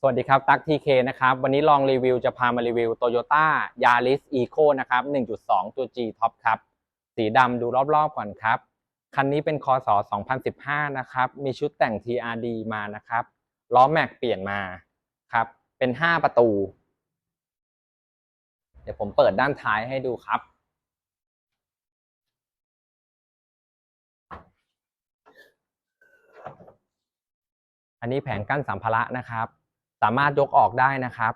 สวัสดีครับ ตั๊กทีเคนะครับ วันนี้ลองรีวิวจะพามารีวิว Toyota Yaris Eco นะครับ 1.2 ตัว G Top ครับ สีดำดูรอบๆก่อนครับ คันนี้เป็นคศ2015 นะครับ มีชุดแต่ง TRD มานะครับ ล้อแม็กเปลี่ยนมาครับ เป็น 5 ประตู เดี๋ยวผมเปิดด้านท้ายให้ดูครับ อันนี้แผงกั้นสัมภาระนะครับ สามารถยกออกได้นะครับ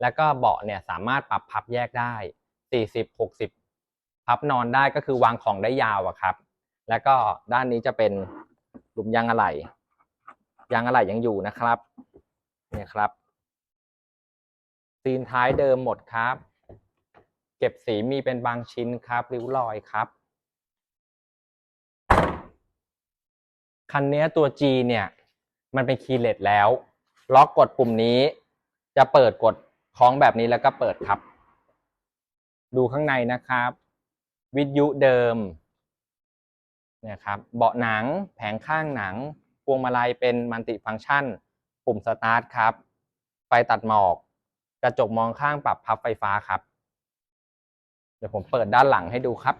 แล้วก็เบาะเนี่ยสามารถปรับพับแยกได้ 40 60 พับนอนได้ก็คือวางของได้ยาวอะครับ แล้วก็ด้านนี้จะเป็นหลุมยางอะไหล่ยางอะไหล่ยังอยู่นะครับเนี่ยครับซีนท้ายเดิมหมดครับ เก็บสีมีเป็นบางชิ้นครับ ริ้วรอยครับ คันนี้ตัว G เนี่ย มันเป็นคีย์เลสแล้ว ล็อกกดปุ่มนี้ จะเปิดกดคล้องแบบนี้แล้วก็เปิดครับ ดูข้างในนะครับ วิทยุเดิมเนี่ยครับเบาะหนังแผงข้างหนังพวงมาลัยเป็นมัลติฟังก์ชัน ปุ่มสตาร์ทครับ ไฟตัดหมอก กระจกมองข้างปรับพับไฟฟ้าครับ เดี๋ยวผมเปิดด้านหลังให้ดูครับ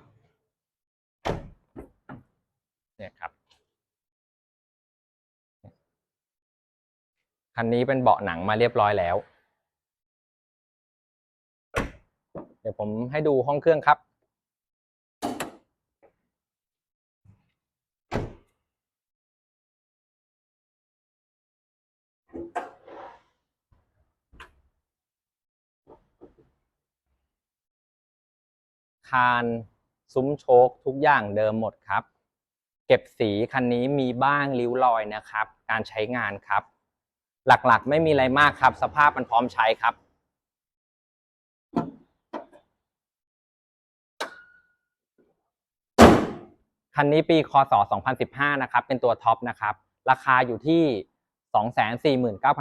เนี่ยครับ คันนี้เป็นเบาะหนังมาเรียบร้อยแล้ว เดี๋ยวผมให้ดูห้องเครื่องครับ คานซุ้มโชคทุกอย่างเดิมหมดครับ เก็บสีคันนี้มีบ้างริ้วรอยนะครับ การใช้งานครับ หลักๆ ไม่มีอะไรมากครับ สภาพมันพร้อมใช้ครับ คันนี้ปีคศ 2015 นะครับ เป็นตัวท็อปนะครับ ราคาอยู่ที่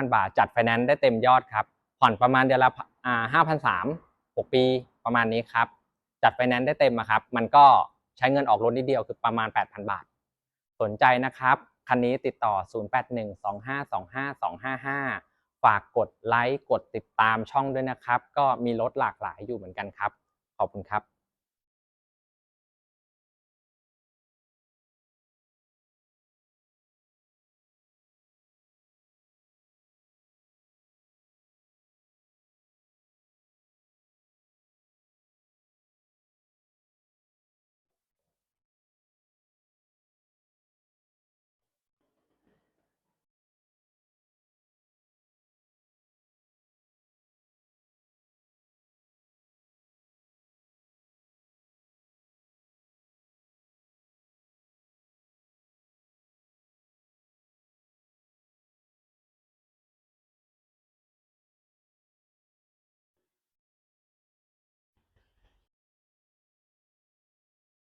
249,000 บาท จัดไฟแนนซ์ได้เต็มยอดครับ ผ่อนประมาณเดือนละ5,300 6 ปีประมาณนี้ครับ จัดไฟแนนซ์ได้เต็มอะครับ มันก็ใช้เงินออกรถนิดเดียวคือประมาณ 8,000 บาท สนใจนะครับ คันนี้ติดต่อ 0812525255 ฝากกดไลค์ กดติดตามช่องด้วยนะครับ ก็มีรถหลากหลายอยู่เหมือนกันครับ ขอบคุณครับ